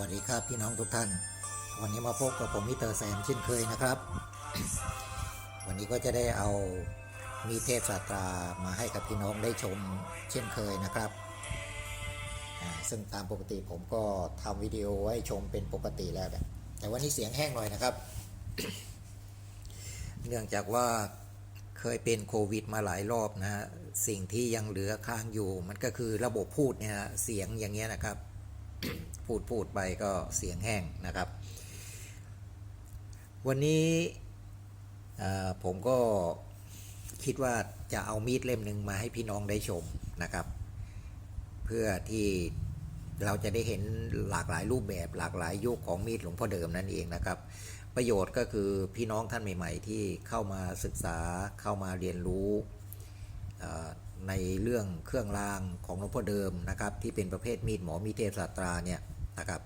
วัสดีครับพี่น้องทุกท่าน วันนี้มาพบกับผมมิเตอร์แซมเช่นเคยนะครับ วันนี้ก็จะได้เอามีเทพศาสตรามาให้กับพี่น้องได้ชมเช่นเคยนะครับ ซึ่งตามปกติผมก็ทำวิดีโอไว้ชมเป็นปกติแล้วแหละแต่วันนี้เสียงแห้งหน่อยนะครับ เนื่องจากว่าเคยเป็นโควิดมาหลายรอบนะฮะสิ่งที่ยังเหลือค้างอยู่ มันก็คือระบบพูดเนี่ยเสียงอย่างเงี้ยนะครับ พูดพูดไปก็เสียงแห้งนะครับ วันนี้ผมก็คิดว่าจะเอามีดเล่มหนึ่งมาให้พี่น้องได้ชมนะครับ เพื่อที่เราจะได้เห็นหลากหลายรูปแบบหลากหลายยุคของมีดหลวงพ่อเดิมนั่นเองนะครับ ประโยชน์ก็คือพี่น้องท่านใหม่ ๆ ที่เข้ามาศึกษาเข้ามาเรียนรู้ในเรื่องเครื่องรางของหลวงพ่อเดิมนะครับ ที่เป็นประเภทมีดหมอมีเทพศาสตราเนี่ย นะครับ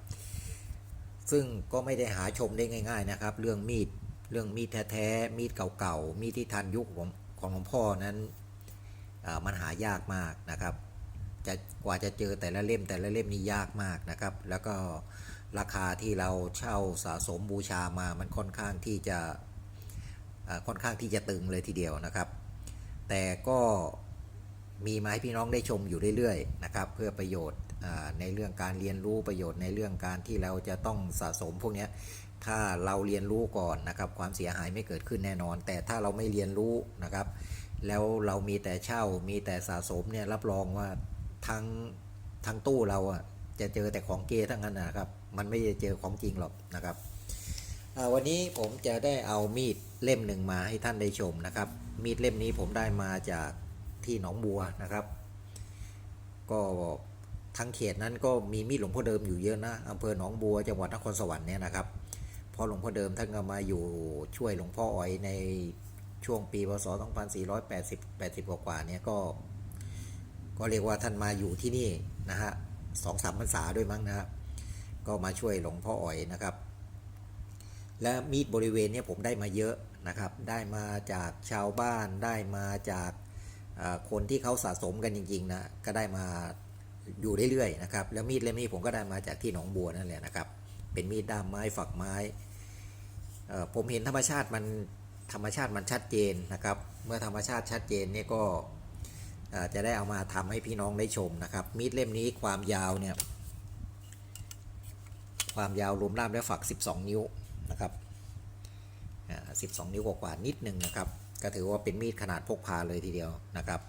ซึ่งก็ไม่ได้หาชมได้ง่าย ๆนะครับ เรื่องมีดเรื่องมีดแท้ๆมีดเก่าๆมีดที่ทันยุคของของหลวงพ่อนั้นมันหายากมากนะครับจะกว่าจะเจอแต่ละเล่มแต่ละเล่มนี่ยากมากนะครับ แล้วก็ราคาที่เราเช่าสะสมบูชามามันค่อนข้างที่จะค่อนข้างที่จะตึงเลยทีเดียวนะครับ แต่ก็มีมาให้พี่น้องได้ชมอยู่เรื่อยๆนะครับ เพื่อประโยชน์ ในเรื่องการเรียนรู้ประโยชน์ในเรื่องการที่เราจะต้องสะสมพวกนี้ถ้าเราเรียนรู้ก่อนนะครับความเสียหายไม่เกิดขึ้นแน่นอน แต่ถ้าเราไม่เรียนรู้นะครับ แล้วเรามีแต่เช่ามีแต่สะสมเนี่ยรับรองว่าทั้งทั้งตู้เราอะจะเจอแต่ของเกทั้งนั้นนะครับ มันไม่ได้เจอของจริงหรอกนะครับวันนี้ผมจะได้เอามีดเล่มหนึ่งมาให้ท่านได้ชมนะครับ มีดเล่มนี้ผมได้มาจากที่หนองบัวนะครับ ก็ ทั้งเขตนั้นก็มีมีดหลวงพ่อเดิมอยู่เยอะนะอำเภอหนองบัวจังหวัดนครสวรรค์เนี่ยนะครับพอหลวงพ่อเดิมท่านก็มาอยู่ช่วยหลวงพ่ออ๋อยในช่วงปีพศ 2480 80 กว่าๆเนี่ยก็ ก็เรียกว่าท่านมาอยู่ที่นี่นะฮะสองสามพรรษาด้วยมั้งนะครับ ก็มาช่วยหลวงพ่ออ๋อยนะครับ และมีดบริเวณเนี้ผมได้มาเยอะนะครับ ได้มาจากชาวบ้านได้มาจากคนที่เขาสะสมกันจริงๆนะ ก็ได้มา อยู่เรื่อยๆนะครับแล้วมีดเล่มนี้ผมก็ได้มาจากที่หนองบัวนั่นแหละนะครับ เป็นมีดด้ามไม้ฝักไม้ผมเห็นธรรมชาติมันธรรมชาติมันชัดเจนนะครับ เมื่อธรรมชาติชัดเจนเนี่ยก็จะได้เอามาทำให้พี่น้องได้ชมนะครับ มีดเล่มนี้ความยาวเนี่ยความยาวรวมด้ามและฝัก 12 นิ้วนะครับอ่า12 นิ้วกว่านิดหนึ่งนะครับ ก็ถือว่าเป็นมีดขนาดพกพาเลยทีเดียวนะครับ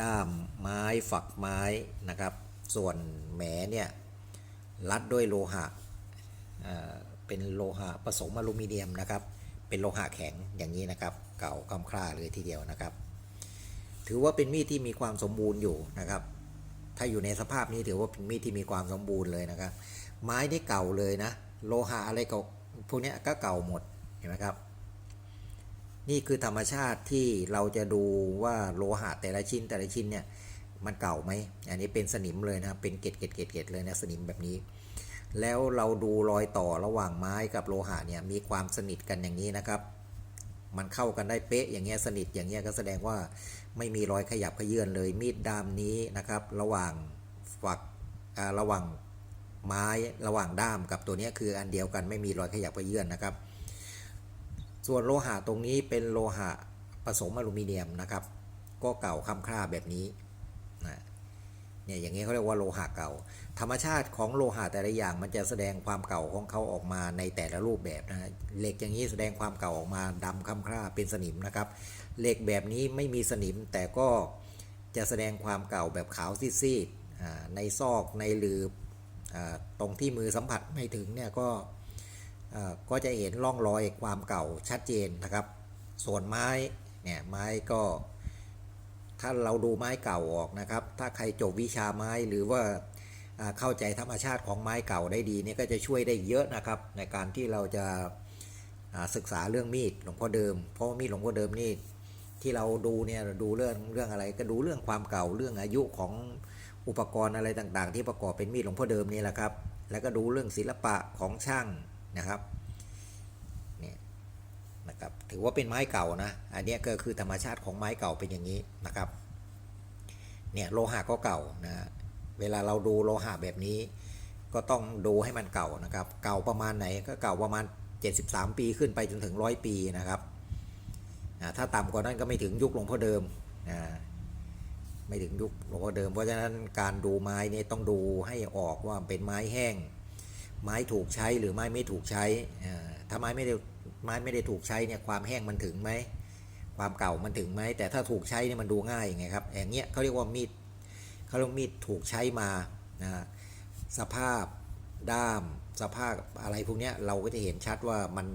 ด้ามไม้ฝักไม้นะครับ ส่วนแหมเนี่ยรัดด้วยโลหะเป็นโลหะผสมอลูมิเนียมนะครับ เป็นโลหะแข็งอย่างนี้นะครับ เก่าคำคร่าเลยทีเดียวนะครับ ถือว่าเป็นมีดที่มีความสมบูรณ์อยู่นะครับ ถ้าอยู่ในสภาพนี้ถือว่าเป็นมีดที่มีความสมบูรณ์เลยนะครับ ไม้นี่เก่าเลยนะ โลหะอะไรเก่าพวกนี้ก็เก่าหมดเห็นไหมครับ นี่คือธรรมชาติที่เราจะดูว่าโลหะแต่ละชิ้นแต่ละชิ้นเนี่ยมันเก่าไหมอันนี้เป็นสนิมเลยนะครับเป็นเกล็ดเกล็ดเกล็ดเกล็ดเลยนะสนิมแบบนี้ แล้วเราดูรอยต่อระหว่างไม้กับโลหะเนี่ยมีความสนิทกันอย่างนี้นะครับ มันเข้ากันได้เป๊ะอย่างเงี้ยสนิทอย่างเงี้ยก็แสดงว่าไม่มีรอยขยับขยื่นเลยมีดด้ามนี้นะครับ ระหว่างฝักอ่าระหว่างไม้ระหว่างด้ามกับตัวนี้คืออันเดียวกันไม่มีรอยขยับขยื่นนะครับ ส่วนโลหะตรงนี้เป็นโลหะผสมอลูมิเนียมนะครับ ก็เก่าค่ำคร่าแบบนี้นะเนี่ยอย่างนี้เขาเรียกว่าโลหะเก่า ธรรมชาติของโลหะแต่ละอย่างมันจะแสดงความเก่าของเขาออกมาในแต่ละรูปแบบนะเหล็กอย่างนี้แสดงความเก่าออกมาดำค่ำคร่าเป็นสนิมนะครับเหล็กแบบนี้ไม่มีสนิมแต่ก็จะแสดงความเก่าแบบขาวซีดๆในซอกในหลืบตรงที่มือสัมผัสไม่ถึงเนี่ยก็ ก็จะเห็นร่องรอยความเก่าชัดเจนนะครับ ส่วนไม้เนี่ยไม้ก็ถ้าเราดูไม้เก่าออกนะครับ ถ้าใครจบวิชาไม้หรือว่าเข้าใจธรรมชาติของไม้เก่าได้ดีเนี่ยก็จะช่วยได้เยอะนะครับ ในการที่เราจะศึกษาเรื่องมีดหลวงพ่อเดิม เพราะว่ามีดหลวงพ่อเดิมนี่ที่เราดูเนี่ยเราดูเรื่องเรื่องอะไรก็ดูเรื่องความเก่าเรื่องอายุของอุปกรณ์อะไรต่างๆ ที่ประกอบเป็นมีดหลวงพ่อเดิมนี่แหละครับ แล้วก็ดูเรื่องศิลปะของช่าง นะครับเนี่ยนะครับถือว่าเป็นไม้เก่านะอันนี้ก็คือธรรมชาติของไม้เก่าเป็นอย่างนี้นะครับเนี่ยโลหะก็เก่านะเวลาเราดูโลหะแบบนี้ ก็ต้องดูให้มันเก่านะครับ เก่าประมาณไหนก็เก่าประมาณ 73 ปีขึ้นไปจนถึง 100 ปีนะครับถ้าต่ำกว่านั้นก็ไม่ถึงยุคหลวงพ่อเดิมอ่าไม่ถึงยุคหลวงพ่อเดิม เพราะฉะนั้นการดูไม้นี่ต้องดูให้ออกว่าเป็นไม้แห้ง ไม้ถูกใช้หรือไม้ไม่ถูกใช้ถ้าไม้ไม่ได้ไม้ไม่ได้ถูกใช้เนี่ยความแห้งมันถึงไหมความเก่ามันถึงไหมแต่ถ้าถูกใช้เนี่ยมันดูง่ายไงครับอย่างเงี้ยเขาเรียกว่ามีดเขาเรียกมีดถูกใช้มานะสภาพด้ามสภาพอะไรพวกเนี้ยเราก็จะเห็นชัดว่ามัน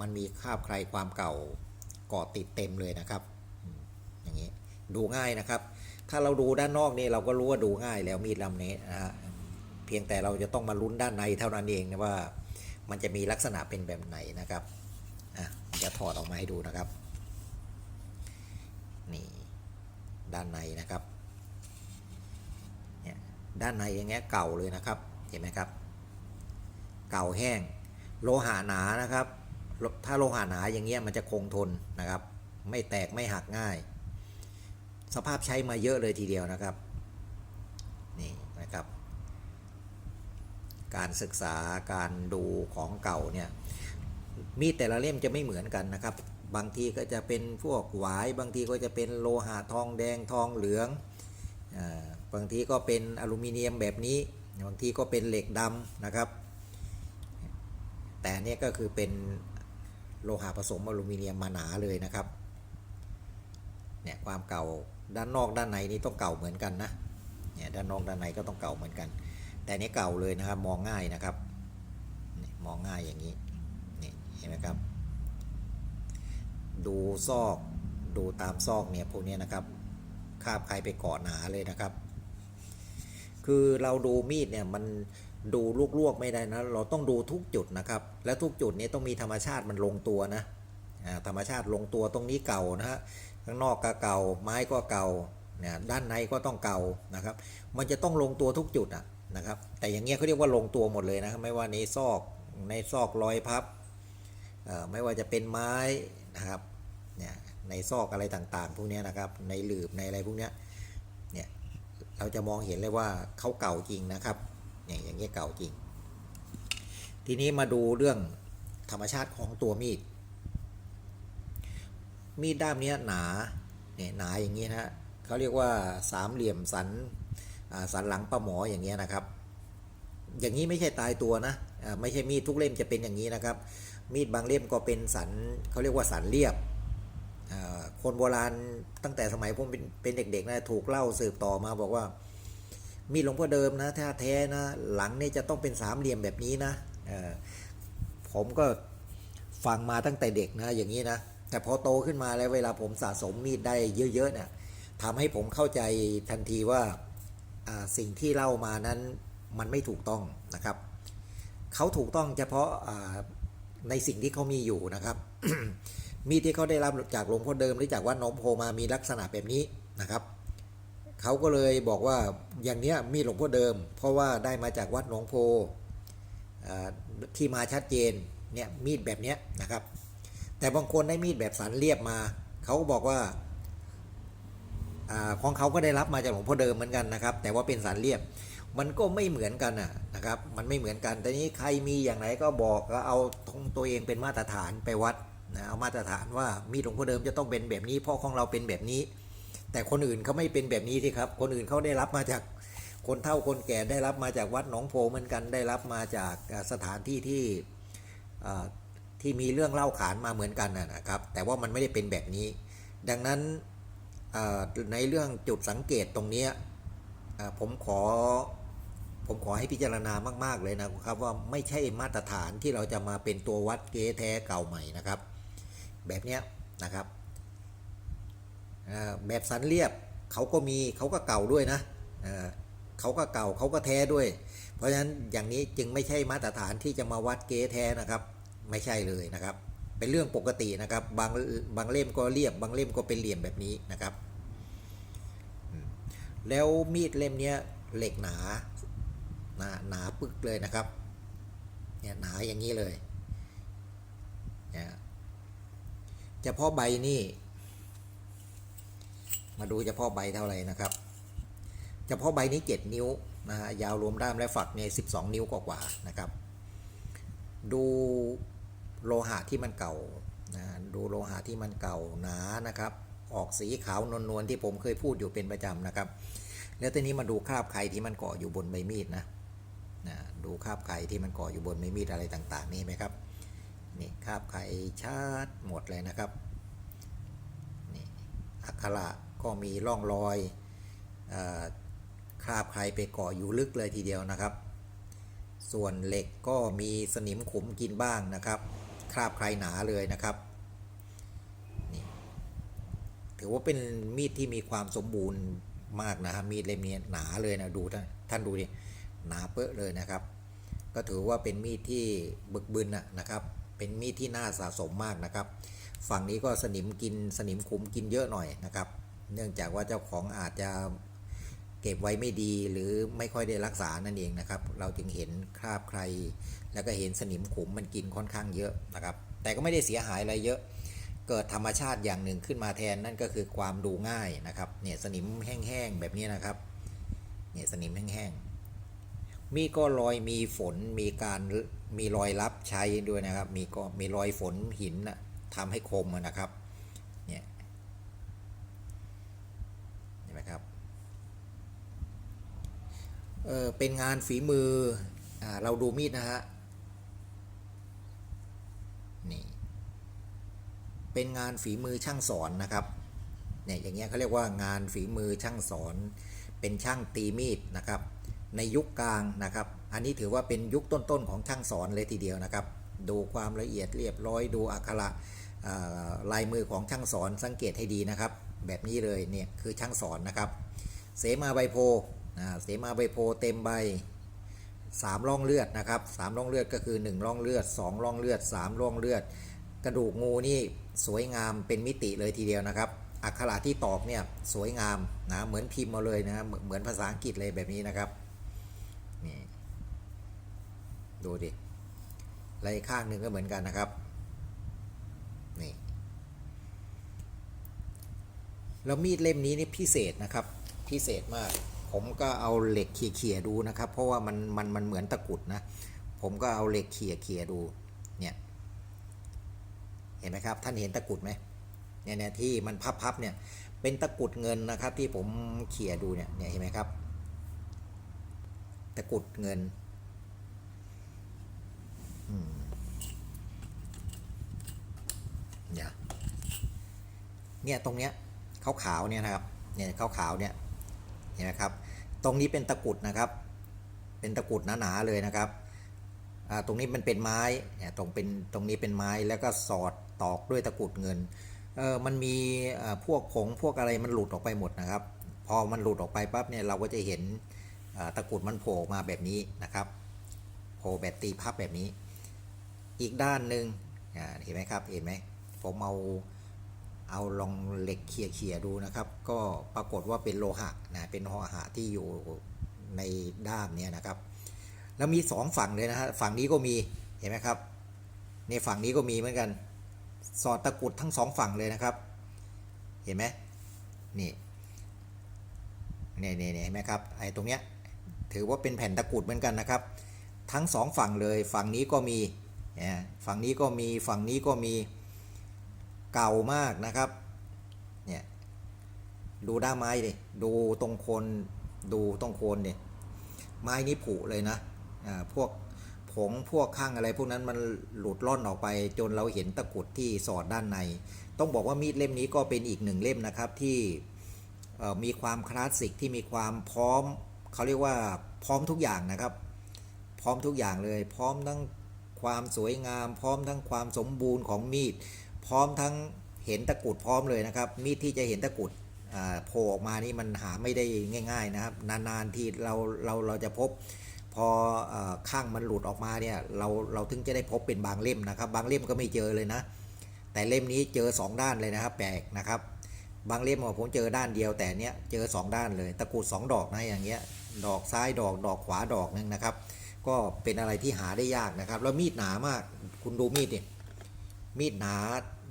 มันมีคราบใครความเก่าเกาะติดเต็มเลยนะครับอย่างนี้ดูง่ายนะครับ ถ้าเราดูด้านนอกนี่เราก็รู้ว่าดูง่ายแล้วมีดลำนี้นะฮะ พียงแต่เราจะต้องมาลุ้นด้านในเท่านั้นเองนะว่ามันจะมีลักษณะเป็นแบบไหนนะครับอะจะถอดออกมาให้ดูนะครับ นี่ด้านในนะครับเนี่ยด้านในอย่างเงี้ยเก่าเลยนะครับ เห็นไหมครับ เก่าแห้ง โลหะหนานะครับ ถ้าโลหะหนาอย่างเงี้ยมันจะคงทนนะครับ ไม่แตกไม่หักง่าย สภาพใช้มาเยอะเลยทีเดียวนะครับ นี่นะครับ การศึกษาการดูของเก่าเนี่ยมีดแต่ละเล่มจะไม่เหมือนกันนะครับ บางทีก็จะเป็นพวกหวายบางทีก็จะเป็นโลหะทองแดงทองเหลืองอบางทีก็เป็นอลูมิเนียมแบบนี้ บางทีก็เป็นเหล็กดำนะครับ แต่เนี่ยก็คือเป็นโลหะผสมอลูมิเนียมมาหนาเลยนะครับเนี่ยความเก่าด้านนอกด้านในนี่ต้องเก่าเหมือนกันนะเนี่ยด้านนอกด้านในก็ต้องเก่าเหมือนกัน แต่นี่เก่าเลยนะครับมองง่ายนะครับมองง่ายอย่างนี้นี่เห็นไหมครับ ดูซอกดูตามซอกเนี่ยพวกเนี้ยนะครับคาบใครไปเกาะหนาเลยนะครับ คือเราดูมีดเนี่ยมันดูลวกๆไม่ได้นะ เราต้องดูทุกจุดนะครับ และทุกจุดนี้ต้องมีธรรมชาติมันลงตัวนะธรรมชาติลงตัวตรงนี้เก่านะฮะข้างนอกก็เก่าไม้ก็เก่าเนี่ยด้านในก็ต้องเก่านะครับ มันจะต้องลงตัวทุกจุดอะ นะครับ แต่อย่างเงี้ยเขาเรียกว่าลงตัวหมดเลยนะไม่ว่าในซอกในซอกรอยพับไม่ว่าจะเป็นไม้นะครับเนี่ยในซอกอะไรต่างๆ พวกนี้นะครับในหลืบในอะไรพวกนี้เนี่ยเราจะมองเห็นเลยว่าเขาเก่าจริงนะครับเนี่ยอย่างเงี้ยเก่าจริง ทีนี้มาดูเรื่องธรรมชาติของตัวมีด มีดด้ามเนี้ยหนาเนี่ยหนาอย่างนี้นะฮะเขาเรียกว่าสามเหลี่ยมสัน สันหลังปลาหมออย่างเงี้ยนะครับ อย่างนี้ไม่ใช่ตายตัวนะไม่ใช่มีดทุกเล่มจะเป็นอย่างนี้นะครับ มีดบางเล่มก็เป็นสันเขาเรียกว่าสันเรียบคนโบราณตั้งแต่สมัยผมเป็นเด็กๆนะถูกเล่าสืบต่อมาบอกว่า มีดหลวงพ่อเดิมนะถ้าแท้นะ หลังนี่จะต้องเป็นสามเหลี่ยมแบบนี้นะผมก็ฟังมาตั้งแต่เด็กนะอย่างนี้นะแต่พอโตขึ้นมาแล้วเวลาผมสะสมมีดได้เยอะๆเนี่ยทำให้ผมเข้าใจทันทีว่า สิ่งที่เล่ามานั้นมันไม่ถูกต้องนะครับ เขาถูกต้องเฉพาะในสิ่งที่เขามีอยู่นะครับ มีดที่เขาได้รับจากหลวงพ่อเดิมหรือจากวัดหนองโพมามีลักษณะแบบนี้นะครับเขาก็เลยบอกว่าอย่างเนี้ยมีดหลวงพ่อเดิม เพราะว่าได้มาจากวัดหนองโพที่มาชัดเจนเนี่ยมีดแบบเนี้ยนะครับ แต่บางคนได้มีดแบบสันเรียบมาเขาก็บอกว่า ของเขาก็ได้รับมาจากหลวงพ่อเดิมเหมือนกันนะครับ แต่ว่าเป็นสันเรียบ มันก็ไม่เหมือนกันนะครับ มันไม่เหมือนกัน แต่นี้ใครมีอย่างไหนก็บอกก็เอาของตัวเองเป็นมาตรฐานไปวัดนะเอามาตรฐานว่ามีดหลวงพ่อเดิมจะต้องเป็นแบบนี้ เพราะของเราเป็นแบบนี้ แต่คนอื่นเขาไม่เป็นแบบนี้ที่ครับ คนอื่นเขาได้รับมาจากคนเฒ่าคนแก่ได้รับมาจากวัดหนองโพเหมือนกัน ได้รับมาจากสถานที่ที่ที่มีเรื่องเล่าขานมาเหมือนกันนะครับ แต่ว่ามันไม่ได้เป็นแบบนี้ ดังนั้น ในเรื่องจุดสังเกตตรงนี้ผมขอผมขอให้พิจารณามาก ๆ เลยนะครับว่าไม่ใช่มาตรฐานที่เราจะมาเป็นตัววัดเก๊แท้เก่าใหม่นะครับ แบบเนี้ยนะครับแบบสันเรียบเขาก็มีเขาก็เก่าด้วยนะเขาก็เก่าเขาก็แท้ด้วย เพราะฉะนั้นอย่างนี้จึงไม่ใช่มาตรฐานที่จะมาวัดเก๊แท้นะครับ ไม่ใช่เลยนะครับ เป็นเรื่องปกตินะครับ บางบางเล่มก็เรียบบางเล่มก็เป็นเหลี่ยมแบบนี้นะครับ แล้วมีดเล่มนี้เหล็กหนาหนาหนาปึกเลยนะครับเนี่ยหนาอย่างนี้เลยเนี่ยเฉพาะใบนี่มาดูเฉพาะใบเท่าไหร่นะครับเฉพาะใบนี้เจ็ดนิ้วนะฮะยาวรวมด้ามและฝักเนี่ย12 นิ้วกว่าๆนะครับ ดู โลหะที่มันเก่านะดูโลหะที่มันเก่าหนานะครับ ออกสีขาวนวลๆที่ผมเคยพูดอยู่เป็นประจำนะครับ แล้วทีนี้มาดูคราบไข่ที่มันเกาะอยู่บนใบมีดนะนะดูคราบไข่ที่มันเกาะอยู่บนใบมีดอะไรต่าง ๆ นี่ไหมครับนี่คราบไข่ชัดหมดเลยนะครับนี่อักขระก็มีร่องรอยอคราบไข่ไปเกาะอยู่ลึกเลยทีเดียวนะครับ ส่วนเหล็กก็มีสนิมขุมกินบ้างนะครับ คราบใครหนาเลยนะครับนี่ถือว่าเป็นมีดที่มีความสมบูรณ์มากนะครับมีดเล่มนี้หนาเลยนะดูท่านท่านดูดิหนาเป๊ะเลยนะครับ ก็ถือว่าเป็นมีดที่บึกบึนนะนะครับ เป็นมีดที่น่าสะสมมากนะครับ ฝั่งนี้ก็สนิมกินสนิมขุมกินเยอะหน่อยนะครับ เนื่องจากว่าเจ้าของอาจจะ เก็บไว้ไม่ดีหรือไม่ค่อยได้รักษานั่นเองนะครับ เราจึงเห็นคราบใคร แล้วก็เห็นสนิมขุมมันกินค่อนข้างเยอะนะครับ แต่ก็ไม่ได้เสียหายอะไรเยอะ เกิดธรรมชาติอย่างหนึ่งขึ้นมาแทนนั่นก็คือความดูง่ายนะครับเนี่ยสนิมแห้งๆแบบนี้นะครับเนี่ยสนิมแห้งๆมีก็รอยมีฝนมีการมีรอยรับใช้ด้วยนะครับ มีก็มีรอยฝนหินนะทำให้คมนะครับเนี่ยเห็นไหมครับ เออเป็นงานฝีมืออ่าเราดูมีดนะฮะนี่เป็นงานฝีมือช่างสอนนะครับเนี่ยอย่างเงี้ยเขาเรียกว่างานฝีมือช่างสอน เป็นช่างตีมีดนะครับ ในยุคกลางนะครับ อันนี้ถือว่าเป็นยุคต้นๆของช่างสอนเลยทีเดียวนะครับ ดูความละเอียดเรียบร้อยดูอักขระลายมือของช่างสอนสังเกตให้ดีนะครับ แบบนี้เลยเนี่ยคือช่างสอนนะครับ เสมาใบโพ ธิ์อ่าเสมาใบโพเต็มใบสามร่องเลือดนะครับสามร่องเลือดก็คือ1ร่องเลือด2ร่องเลือด3ร่องเลือด กระดูกงูนี่สวยงามเป็นมิติเลยทีเดียวนะครับ อักขระที่ตอกเนี่ยสวยงามนะเหมือนพิมพ์มาเลยนะเหมือนเหมือนภาษาอังกฤษเลยแบบนี้นะครับนี่ดูดิลายข้างหนึ่งก็เหมือนกันนะครับนี่แล้วมีดเล่มนี้นี่พิเศษนะครับพิเศษมาก ผมก็เอาเหล็กเขี่ยๆดูนะครับ เพราะว่ามันมันมันเหมือนตะกุดนะ ผมก็เอาเหล็กเขี่ยๆดูเนี่ยเห็นไหมครับ ท่านเห็นตะกุดไหมเนี่ยเนี่ยที่มันพับๆเนี่ยเป็นตะกุดเงินนะครับที่ผมเขี่ยดูเนี่ยเนี่ยเห็นไหมครับ ตะกุดเงินเนี่ยเนี่ยตรงเนี้ยขาวๆเนี่ยนะครับเนี่ยขาวๆเนี่ย นไหมครับ ตรงนี้เป็นตะกุดนะครับ เป็นตะกุดหนาๆเลยนะครับตรงนี้มันเป็นไม้เนี่ยตรงเป็นตรงนี้เป็นไม้แล้วก็สอดตอกด้วยตะกุดเงินเออมันมีพวกผงพวกอะไรมันหลุดออกไปหมดนะครับ พอมันหลุดออกไปปั๊บเนี่ยเราก็จะเห็นตะกุดมันโผล่มาแบบนี้นะครับโผล่แบบตีพับแบบนี้ อีกด้านหนึ่งเห็นไหมครับเห็นไหมผมเอา เอาลองเหล็กเขี่ยๆดูนะครับ ก็ปรากฏว่าเป็นโลหะนะเป็นโลหะที่อยู่ในด้ามเนี้ยนะครับ แล้วมีสองฝั่งเลยนะฮะฝั่งนี้ก็มีเห็นไหมครับในฝั่งนี้ก็มีเหมือนกัน สอดตะกุดทั้งสองฝั่งเลยนะครับ เห็นไหมนี่เนี่เนี่เห็นไหมครับไอ้ตรงเนี้ยถือว่าเป็นแผ่นตะกุดเหมือนกันนะครับ ทั้งสองฝั่งเลย ฝั่งนี้ก็มีเนี่ยฝั่งนี้ก็มีฝั่งนี้ก็มี เก่ามากนะครับ เนี่ย ดูด้ามไม้ดิ ดูตรงโคน ดูตรงโคนดิ ไม้นี้ผุเลยนะ อ่า พวกผงพวกข้างอะไร พวกนั้นมันหลุดล่อนออกไป จนเราเห็นตะกุดที่สอดด้านใน ต้องบอกว่ามีดเล่มนี้ก็เป็นอีกหนึ่งเล่มนะครับที่มีความคลาสสิกที่มีความพร้อมเขาเรียกว่าพร้อมทุกอย่างนะครับ พร้อมทุกอย่างเลย พร้อมทั้งความสวยงาม พร้อมทั้งความสมบูรณ์ของมีด พร้อมทั้งเห็นตะกุดพร้อมเลยนะครับ มีดที่จะเห็นตะกุดโผล่ออกมานี่มันหาไม่ได้ง่าย ๆนะครับ นานๆที่เราเราเราจะพบพออข้างมันหลุดออกมาเนี่ยเราเราถึงจะได้พบเป็นบางเล่มนะครับ บางเล่มก็ไม่เจอเลยนะ แต่เล่มนี้เจอ 2 ด้านเลยนะครับ แปลกนะครับ บางเล่มอะผมเจอด้านเดียวแต่เนี้ยเจอ 2 ด้านเลย ตะกุด2ดอกนะอย่างเงี้ยดอกซ้ายดอกดอกขวาดอกหนึงนะครับ ก็เป็นอะไรที่หาได้ยากนะครับ แล้วมีดหนามากคุณดูมีดดิ มีดหนา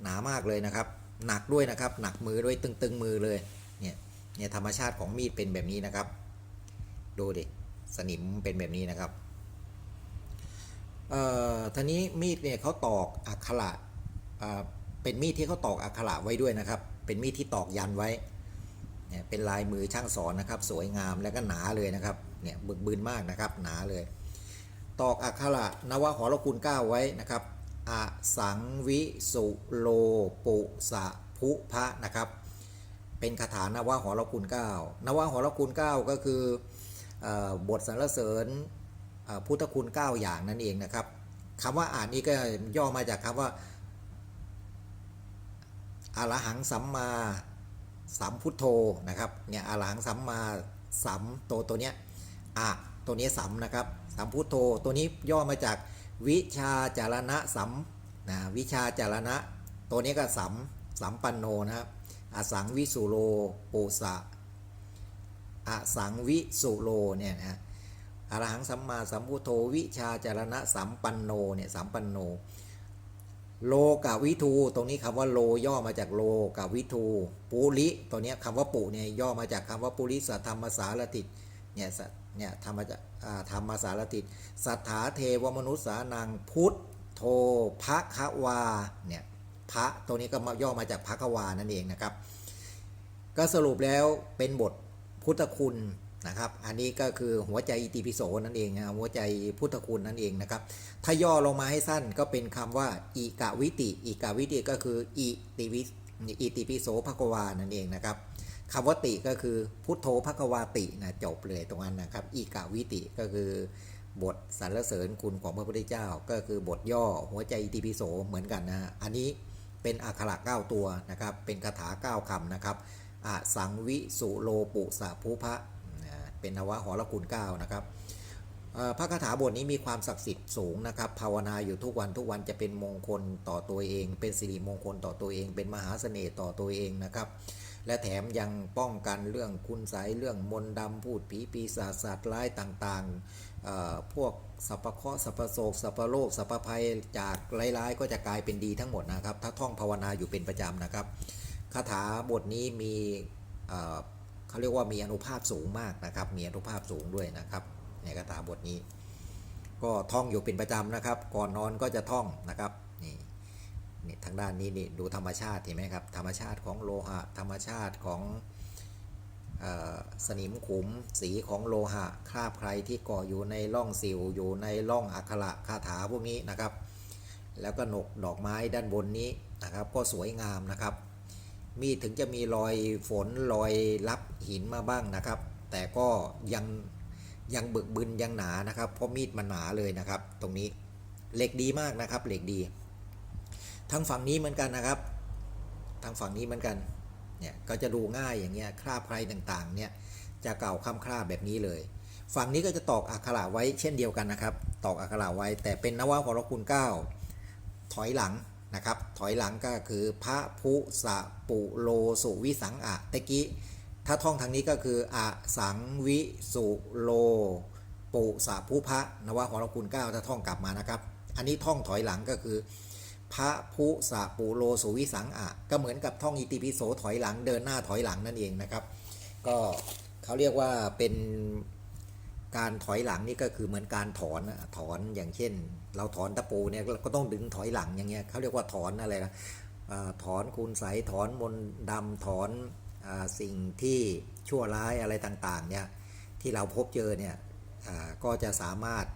หนามากเลยนะครับ หนักด้วยนะครับ หนักมือด้วยตึงๆมือเลย เนี่ย เนี่ยธรรมชาติของมีดเป็นแบบนี้นะครับ ดูดิ สนิมเป็นแบบนี้นะครับ เอ่อทีนี้มีดเนี่ยเขาตอกอักขระอ่าเป็นมีดที่เขาตอกอักขระไว้ด้วยนะครับ เป็นมีดที่ตอกยันไว้ เนี่ยเป็นลายมือช่างสอนนะครับ สวยงามแล้วก็หนาเลยนะครับ เนี่ยบึกบืนมากนะครับ หนาเลย ตอกอักขระนวหรคุณเก้าไว้นะครับ อสังวิสุโลปุสะพุพะนะครับ เป็นคาถานวหอรคุณเก้านวหอรคุณเก้าก็คืออบทสรรเสริญพุทธคุณ 9 อย่างนั่นเองนะครับคำว่าอ่านนี้ก็ย่อมาจากคำว่าอรหังสัมมาสัมพุทโธนะครับเนี่ยอรหังสัมมาสัมโตตัวเนี้ยอะตัวนี้สัมนะครับสัมพุทโธตัวนี้ย่อมาจาก วิชาจารณะสัมนะวิชาจารณะ ตัวนี้ก็สัมสัมปันโนนะครับอสังวิสุโลปุสะอสังวิสุโลเนี่ยนะอรหังสัมมาสัมพุโธวิชาจารณะสัมปันโนเนี่ยสัมปันโน โลกาวิทู ตรงนี้คำว่าโลย่อมาจากโลกาวิทูปุริตัวนี้ยคำว่าปุเนี่ยย่อมาจากคำว่าปุริสัทธรรมสารติเนี่ย เนี่ยธรรมจะอ่าธรรมสารติสัทธาเทวมนุษย์สานังพุทธโธภะคะวาเนี่ยพระตัวนี้ก็มาย่อมาจากภะคะวานั่นเองนะครับ ก็สรุปแล้วเป็นบทพุทธคุณนะครับ อันนี้ก็คือหัวใจอิติปิโสนั่นเองนะหัวใจพุทธคุณนั่นเองนะครับ ถ้าย่อลงมาให้สั้นก็เป็นคำว่าอิกาวิติอิกาวิติก็คืออิติวิอิติปิโสภควานั่นเองนะครับ คำว่าติก็คือพุทโธภควาตินะจบเลยตรงนั้นนะครับอิกาวิติก็คือบทสรรเสริญคุณของพระพุทธเจ้า ก็คือบทย่อหัวใจอิติปิโสเหมือนกันนะอันนี้เป็นอักขระเก้าตัวนะครับ เป็นคาถาเก้าคำนะครับอะสังวิสุโลปุสะภูพะนะเป็นนวะหรคุณเก้านะครับพระคาถาบทนี้มีความศักดิ์สิทธิ์สูงนะครับ ภาวนาอยู่ทุกวันทุกวันจะเป็นมงคลต่อตัวเอง เป็นสิริมงคลต่อตัวเอง เป็นมหาเสน่ห์ต่อตัวเองนะครับ และแถมยังป้องกันเรื่องคุณไสยเรื่องมนต์ดำพูดผีปีศาจสัตว์ร้ายต่างๆ พวกสัพพเคราะห์สัพพโศกสัพพโลกสัพพภัยจากร้ายๆ ก็จะกลายเป็นดีทั้งหมดนะครับ ถ้าท่องภาวนาอยู่เป็นประจำนะครับคาถาบทนี้มีเอ่อเขาเรียกว่ามีอนุภาพสูงมากนะครับ มีอนุภาพสูงด้วยนะครับ ในคาถาบทนี้ ก็ท่องอยู่เป็นประจำนะครับ ก่อนนอนก็จะท่องนะครับ นี่ทางด้านนี้นี่ดูธรรมชาติเห็นไหมครับธรรมชาติของโลหะ ธรรมชาติของสนิมขุมสีของโลหะคราบใครที่ก่ออยู่ในร่องสิวอยู่ในร่องอักขระคาถาพวกนี้นะครับ แล้วก็หนกดอกไม้ด้านบนนี้นะครับ ก็สวยงามนะครับ มีดถึงจะมีรอยฝนรอยรับหินมาบ้างนะครับ แต่ก็ยังยังบึกบึนยังหนานะครับ เพราะมีดมันหนาเลยนะครับ ตรงนี้เหล็กดีมากนะครับเหล็กดี ทางฝั่งนี้เหมือนกันนะครับ ทางฝั่งนี้เหมือนกัน เนี่ยก็จะดูง่ายอย่างเงี้ยคราบใครต่างๆ เนี่ยจะเก่าค้ำคราบแบบนี้เลย ฝั่งนี้ก็จะตอกอักขระไว้เช่นเดียวกันนะครับ ตอกอักขระไว้แต่เป็นนวะหรคุณเก้าถอยหลังนะครับ ถอยหลังก็คือพระพุสะปุโลสุวิสังอะตะกี้ถ้าท่องทางนี้ก็คืออะสังวิสุโล ปุสะภูพระนวะหรคุณเก้าถ้าท่องกลับมานะครับ อันนี้ท่องถอยหลังก็คือ พระพุสะปุโลสุวิสังอะ ก็เหมือนกับท่องอิติปิโสถอยหลังเดินหน้าถอยหลังนั่นเองนะครับ ก็เขาเรียกว่าเป็นการถอยหลังนี่ก็คือเหมือนการถอนถอนอย่างเช่น เราถอนตะปูเนี่ยก็ต้องดึงถอยหลังอย่างเงี้ยเขาเรียกว่าถอนอะไรนะอ่าถอนคุณใสถอนมนดำถอนอสิ่งที่ชั่วร้ายอะไรต่างๆเนี่ยที่เราพบเจอเนี่ยก็จะสามารถ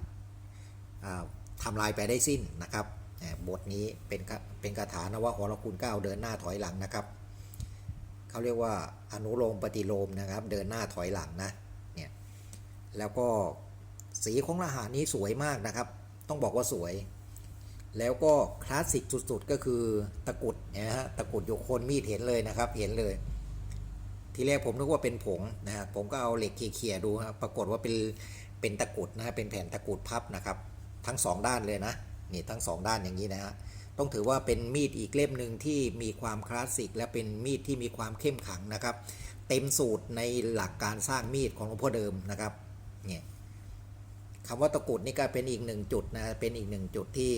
ทำลายไปได้สิ้นนะครับ บทนี้เป็นเป็นคาถานวะหรคุณเก้าเดินหน้าถอยหลังนะครับเขาเรียกว่าอนุโลมปฏิโลมนะครับ เดินหน้าถอยหลังนะเนี่ยแล้วก็สีของรหัสนี้สวยมากนะครับ ต้องบอกว่าสวย แล้วก็คลาสสิกสุดๆก็คือตะกุดนะฮะตะกุดอยู่โคนมีดเห็นเลยนะครับ เห็นเลย ทีแรกผมนึกว่าเป็นผงนะฮะผมก็เอาเหล็กเขี่ยๆดูครับปรากฏว่าเป็นเป็นตะกุดนะฮะเป็นแผ่นตะกุดพับนะครับ ทั้งสองด้านเลยนะ นี่ทั้งสองด้านอย่างนี้นะฮะต้องถือว่าเป็นมีดอีกเล่มหนึ่งที่มีความคลาสสิก และเป็นมีดที่มีความเข้มขังนะครับ เต็มสูตรในหลักการสร้างมีดของหลวงพ่อเดิมนะครับเนี่ยคำว่าตะกรุดนี่ก็เป็นอีกหนึ่งจุดนะเป็นอีกหนึ่งจุดที่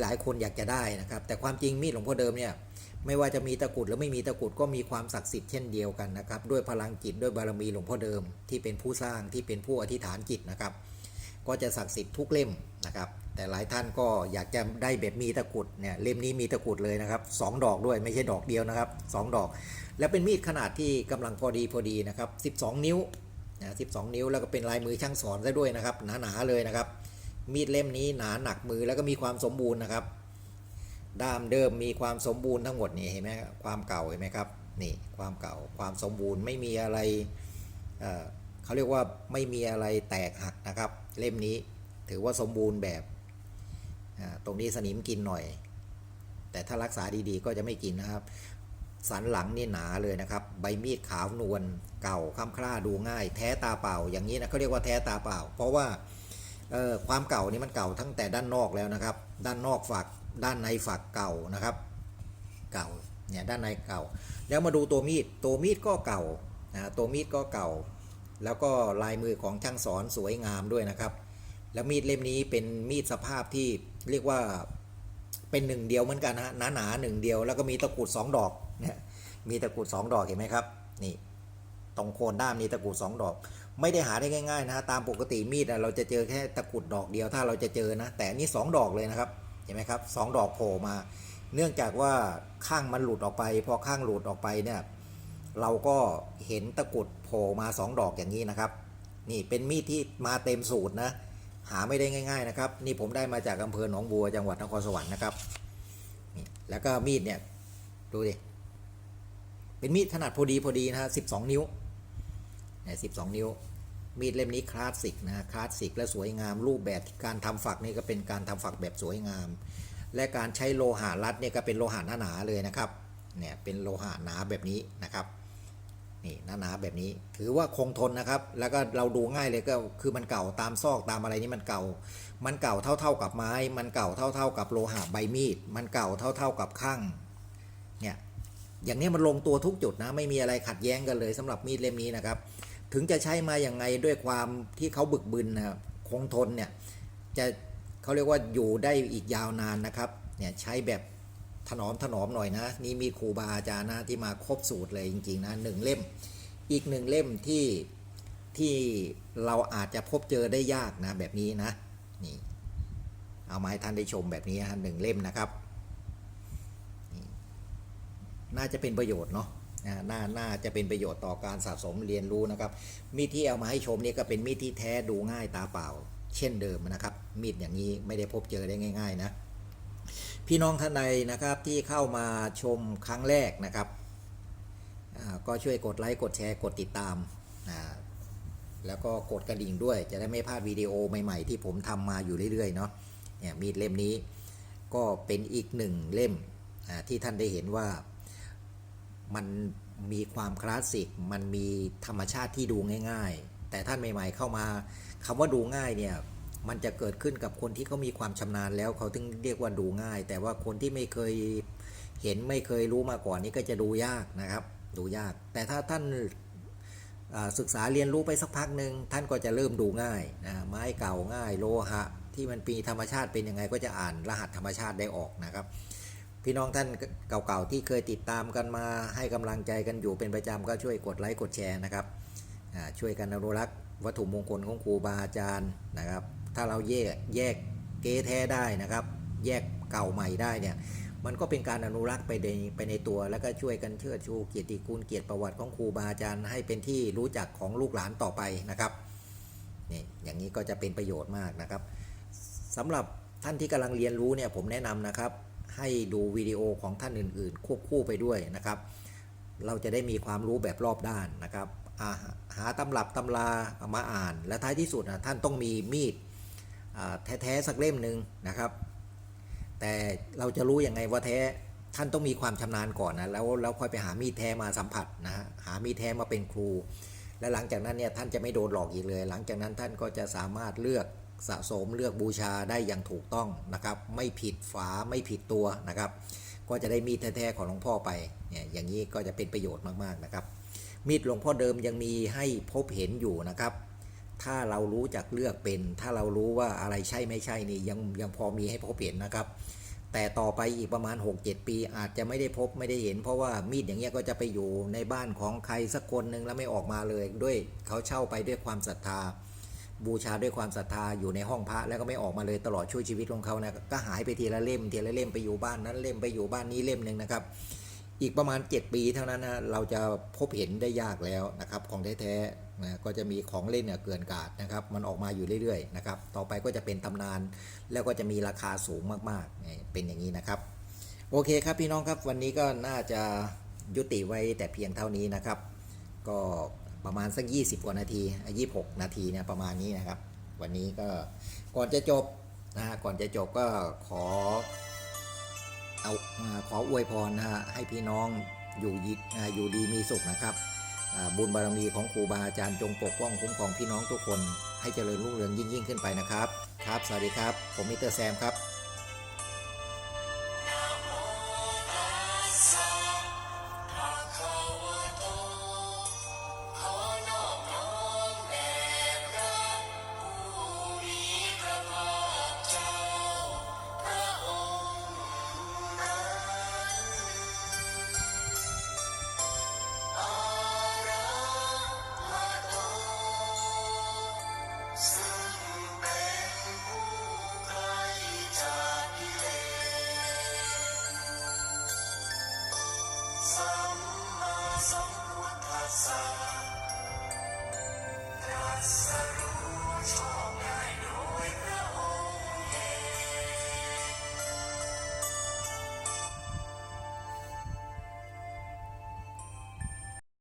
หลายๆ คนอยากจะได้นะครับ แต่ความจริงมีดหลวงพ่อเดิมเนี่ยไม่ว่าจะมีตะกรุดหรือไม่มีตะกรุดก็มีความศักดิ์สิทธิ์เช่นเดียวกันนะครับ ด้วยพลังจิตด้วยบารมีหลวงพ่อเดิมที่เป็นผู้สร้างที่เป็นผู้อธิษฐานจิตนะครับ ก็จะศักดิ์สิทธิ์ทุกเล่มนะครับ แต่หลายท่านก็อยากจะได้แบบมีตะกุดเนี่ยเล่มนี้มีตะกุดเลยนะครับสองดอกด้วยไม่ใช่ดอกเดียวนะครับสองดอก แล้วเป็นมีดขนาดที่กำลังพอดีพอดีนะครับ12 นิ้วนะ12 นิ้วแล้วก็เป็นลายมือช่างสอนซะด้วยนะครับหนาๆเลยนะครับ มีดเล่มนี้หนาหนักมือแล้วก็มีความสมบูรณ์นะครับ ด้ามเดิมมีความสมบูรณ์ทั้งหมดนี่เห็นไหมครับความเก่าเห็นไหมครับนี่ความเก่าความสมบูรณ์ไม่มีอะไรเเขาเรียกว่าไม่มีอะไรแตกหักนะครับ เล่มนี้ถือว่าสมบูรณ์แบบตรงนี้สนิมกินหน่อย แต่ถ้ารักษาดีๆก็จะไม่กินนะครับ สันหลังนี่หนาเลยนะครับ ใบมีดขาวนวลเก่าค้ำคร่าดูง่าย แท้ตาเปล่า อย่างนี้นะเขาเรียกว่าแท้ตาเปล่า เพราะว่าความเก่านี่มันเก่าทั้งแต่ด้านนอกแล้วนะครับ ด้านนอกฝักด้านในฝักเก่านะครับ เก่าเนี่ยด้านในเก่า แล้วมาดูตัวมีดตัวมีดก็เก่านะตัวมีดก็เก่า แล้วก็ลายมือของช่างสอนสวยงามด้วยนะครับ แล้วมีดเล่มนี้เป็นมีดสภาพที่เรียกว่าเป็นหนึ่งเดียวเหมือนกันนะหนาหนาๆหนึ่งเดียวแล้วก็มีตะกุดสองดอกนีมีตะกุดสองดอกเห็นไหมครับนี่ตรงโคนด้ามนี้ตะกุดสองดอก ไม่ได้หาได้ง่ายๆนะตามปกติมีดเราจะเจอแค่ตะกุดดอกเดียวถ้าเราจะเจอนะ แต่นนี่สองดอกเลยนะครับเห็นไหมครับสองดอกโผล่มา เนื่องจากว่าข้างมันหลุดออกไป พอข้างหลุดออกไปเนี่ย เราก็เห็นตะกรุดโผล่มาสองดอกอย่างนี้นะครับ นี่เป็นมีดที่มาเต็มสูตรนะ หาไม่ได้ง่ายๆนะครับ นี่ผมได้มาจากอำเภอหนองบัวจังหวัดนครสวรรค์นะครับนี่แล้วก็มีดเนี่ยดูดิ เป็นมีดขนาดพอดีพอดีนะฮะสิบสองนิ้วเนี่ยสิบสองนิ้ว มีดเล่มนี้คลาสสิกนะคลาสสิกและสวยงาม รูปแบบการทำฝักนี่ก็เป็นการทำฝักแบบสวยงาม และการใช้โลหะรัดเนี่ยก็เป็นโลหะหนาๆเลยนะครับ เนี่ยเป็นโลหะหนาแบบนี้นะครับ นี่หนาๆแบบนี้ ถือว่าคงทนนะครับ แล้วก็เราดูง่ายเลยก็คือมันเก่าตามซอกตามอะไรนี่มันเก่า มันเก่าเท่าๆกับไม้ มันเก่าเท่าๆกับโลหะใบมีด มันเก่าเท่าๆกับข้างเนี่ยอย่างนี้มันลงตัวทุกจุดนะ ไม่มีอะไรขัดแย้งกันเลยสำหรับมีดเล่มนี้นะครับ ถึงจะใช้มาอย่างไงด้วยความที่เขาบึกบึนนะครับคงทนเนี่ยจะเขาเรียกว่าอยู่ได้อีกยาวนานนะครับเนี่ยใช้แบบ ถนอมถนอมหน่อยนะ นี่มีครูบาอาจารย์นะที่มาครบสูตรเลยจริงๆนะหนึ่งเล่ม อีกหนึ่งเล่มที่ที่เราอาจจะพบเจอได้ยากนะแบบนี้นะนี่เอามาให้ท่านได้ชมแบบนี้ฮะหนึ่งเล่มนะครับ น่าจะเป็นประโยชน์เนาะนะน่าน่าจะเป็นประโยชน์ต่อการสะสมเรียนรู้นะครับ มีดที่เอามาให้ชมนี่ก็เป็นมีดที่แท้ดูง่ายตาเปล่า เช่นเดิมนะครับ มีดอย่างนี้ไม่ได้พบเจอได้ง่าย ๆ นะ พี่น้องท่านใดนะครับที่เข้ามาชมครั้งแรกนะครับ ก็ช่วยกดไลค์กดแชร์กดติดตาม แล้วก็กดกระดิ่งด้วย จะได้ไม่พลาดวิดีโอใหม่ๆ ที่ผมทำมาอยู่เรื่อยๆเนาะเนี่ยมีดเล่มนี้ก็เป็นอีกหนึ่งเล่มที่ท่านได้เห็นว่ามันมีความคลาสสิก มันมีธรรมชาติที่ดูง่าย ๆ แต่ท่านใหม่ๆเข้ามาคำว่าดูง่ายเนี่ย มันจะเกิดขึ้นกับคนที่เขามีความชำนาญแล้วเขาถึงเรียกว่าดูง่าย แต่ว่าคนที่ไม่เคยเห็นไม่เคยรู้มาก่อนนี่ก็จะดูยากนะครับ ดูยาก แต่ถ้าท่านศึกษาเรียนรู้ไปสักพักหนึ่งท่านก็จะเริ่มดูง่ายนะไม้เก่าง่าย โลหะ ที่มันปีธรรมชาติเป็นยังไงก็จะอ่านรหัสธรรมชาติได้ออกนะครับ พี่น้องท่านเก่าๆที่เคยติดตามกันมาให้กำลังใจกันอยู่เป็นประจำก็ช่วยกดไลค์กดแชร์นะครับช่วยกันอนุรักษ์วัตถุมงคลของครูบาอาจารย์นะครับ ถ้าเราแยกแยกเก๊แท้ได้นะครับ แยกเก่าใหม่ได้เนี่ยมันก็เป็นการอนุรักษ์ไปในไปในตัว แล้วก็ช่วยกันเชิดชูเกียรติคุณเกียรติประวัติของครูบาอาจารย์ให้เป็นที่รู้จักของลูกหลานต่อไปนะครับนี่อย่างนี้ก็จะเป็นประโยชน์มากนะครับสำหรับท่านที่กำลังเรียนรู้เนี่ยผมแนะนำนะครับ ให้ดูวิดีโอของท่านอื่น ๆ ควบคู่ไปด้วยนะครับ เราจะได้มีความรู้แบบรอบด้านนะครับาหาตำรับตำราเอามาอ่าน และท้ายที่สุดนะท่านต้องมีมีด แท้ๆสักเล่มหนึ่งนะครับ แต่เราจะรู้ยังไงว่าแท้ท่านต้องมีความชำนาญก่อนนะแล้วแล้วค่อยไปหามีดแท้มาสัมผัสนะฮะหามีดแท้มาเป็นครู และหลังจากนั้นเนี่ยท่านจะไม่โดนหลอกอีกเลย หลังจากนั้นท่านก็จะสามารถเลือกสะสมเลือกบูชาได้อย่างถูกต้องนะครับ ไม่ผิดฝาไม่ผิดตัวนะครับ ก็จะได้มีดแท้ๆของหลวงพ่อไปเนี่ยอย่างนี้ก็จะเป็นประโยชน์มากๆนะครับ มีดหลวงพ่อเดิมยังมีให้พบเห็นอยู่นะครับ ถ้าเรารู้จักเลือกเป็น ถ้าเรารู้ว่าอะไรใช่ไม่ใช่นี่ยังยังพอมีให้พบเห็นนะครับ แต่ต่อไปอีกประมาณ 6-7 ปี อาจจะไม่ได้พบไม่ได้เห็น เพราะว่ามีดอย่างเงี้ยก็จะไปอยู่ในบ้านของใครสักคนหนึ่งแล้วไม่ออกมาเลยด้วยเขาเช่าไปด้วยความศรัทธา บูชาด้วยความศรัทธาอยู่ในห้องพระแล้วก็ไม่ออกมาเลยตลอดช่วยชีวิตของเขานะก็หายไปทีละเล่มทีละเล่มไปอยู่บ้านนั้นเล่มไปอยู่บ้านนี้เล่มหนึ่งนะครับอีกประมาณ 7 ปีเท่านั้นนะเราจะพบเห็นได้ยากแล้วนะครับของแท้ๆนะก็จะมีของเล่นเนี่ยเกินกาดนะครับมันออกมาอยู่เรื่อยๆนะครับต่อไปก็จะเป็นตำนาน แล้วก็จะมีราคาสูงมากๆเป็นอย่างนี้นะครับ โอเคครับพี่น้องครับวันนี้ก็น่าจะยุติไว้แต่เพียงเท่านี้นะครับ ก็ประมาณสัก 20 กว่านาทีอะ26 นาทีเนี่ยประมาณนี้นะครับ วันนี้ก็ก่อนจะจบนะก่อนจะจบก็ขอเอาขออวยพรนะฮะให้พี่น้องอยู่ยิอ่าอยู่ดีมีสุขนะครับ บุญบารมีของครูบาอาจารย์จงปกป้องคุ้มครองพี่น้องทุกคน ให้เจริญรุ่งเรืองยิ่งยิ่งขึ้นไปนะครับ ครับ สวัสดีครับ ผมมิเตอร์แซมครับ